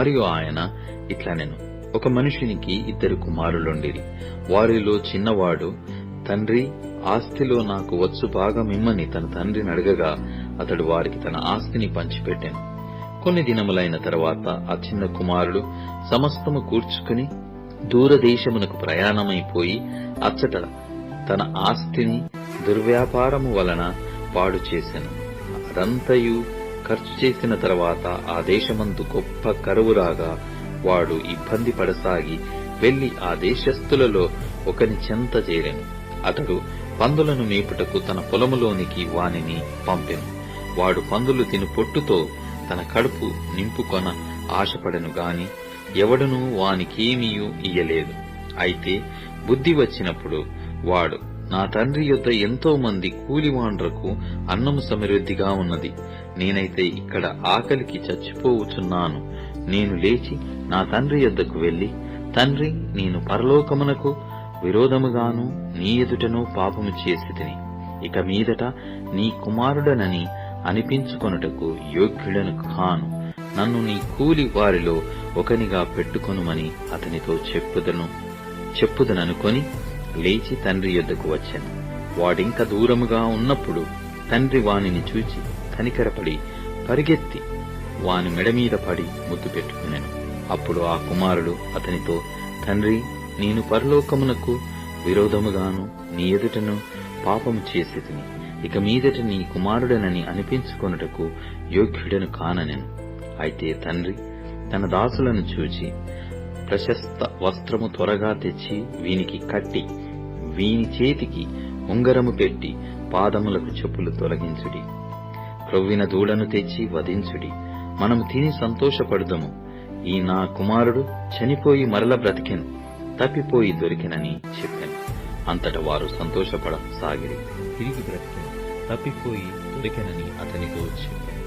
మరియు ఆయన ఇట్లా నేను. ఒక మనుషునికి ఇద్దరు కుమారులుండిరి. వారిలో చిన్నవాడు తండ్రి ఆస్తిలో నాకు వచ్చు భాగం ఇమ్మని తన తండ్రిని అడగగా అతడు వారికి తన ఆస్తిని పంచిపెట్టాను. కొన్ని దినములైన తర్వాత ఆ చిన్న కుమారుడు సమస్తము కూర్చుకుని దూరదేశమునకు ప్రయాణమైపోయి అచ్చట తన ఆస్తిని దుర్వ్యాపారము వలన పాడు చేశాను అదంతయు ఖర్చు చేసిన తర్వాత ఆ దేశమందు గొప్ప కరువురాగా వాడు ఇబ్బంది పడసాగి వెళ్ళి ఆ దేశస్థులలో ఒకని చెంత చేరెను. అతడు పందులను మేపుటకు తన పొలములోనికి వానిని పంపెను. వాడు పందులు తిను పొట్టుతో తన కడుపు నింపుకొన ఆశపడెను గాని ఎవడునూ వానికేమీయూ ఇయ్యలేదు. అయితే బుద్ధి వచ్చినప్పుడు వాడు నా తండ్రి యొద్ద ఎంతో మంది కూలివాండ్రకు అన్నము సమృద్ధిగా ఉన్నది. నేనైతే ఇక్కడ ఆకలికి చచ్చిపోవుచున్నాను నేను లేచి నా తండ్రి యొద్దకు వెళ్ళి తండ్రి నేను పరలోకమునకు విరోధముగాను నీ ఎదుటను పాపము చేసి తిని ఇక మీదట నీ కుమారుడనని అనిపించుకొనుటకు యోగ్యుడను కాను. నన్ను నీ కూలి వారిలో ఒకనిగా పెట్టుకొనుమని అతనితో చెప్పుదను చెప్పుదననుకొని లేచి తండ్రి యొద్దకు వచ్చాను. వాడింక దూరముగా ఉన్నప్పుడు తండ్రి వానిని చూచి కనికరపడి పరిగెత్తి వాని మెడ మీద పడి ముద్దు పెట్టుకున్నాను అప్పుడు ఆ కుమారుడు అతనితో తండ్రి నేను పరలోకమునకు విరోధముగాను నీ ఎదుటను పాపము చేసి ఇక మీదట నీ కుమారుడనని అనిపించుకొనుటకు యోగ్యుడను కాననెను. అయితే తండ్రి తన దాసులను చూచి ప్రశస్త వస్త్రము త్వరగా తెచ్చి వీనికి కట్టి వీని చేతికి ఉంగరము పెట్టి పాదములకు చెప్పులు తొలగించుడి. క్రొవ్విన దూడను తెచ్చి వధించుడి. మనము తిని సంతోషపడుదము. ఈ నా కుమారుడు చనిపోయి మరల బ్రతికెను. తప్పిపోయి దొరికెనని చెప్పాను. అంతట వారు సంతోషపడ సాగిరి తిరిగి బ్రతికెను. తప్పిపోయి దొరికెనని అతనితో చెప్పాను.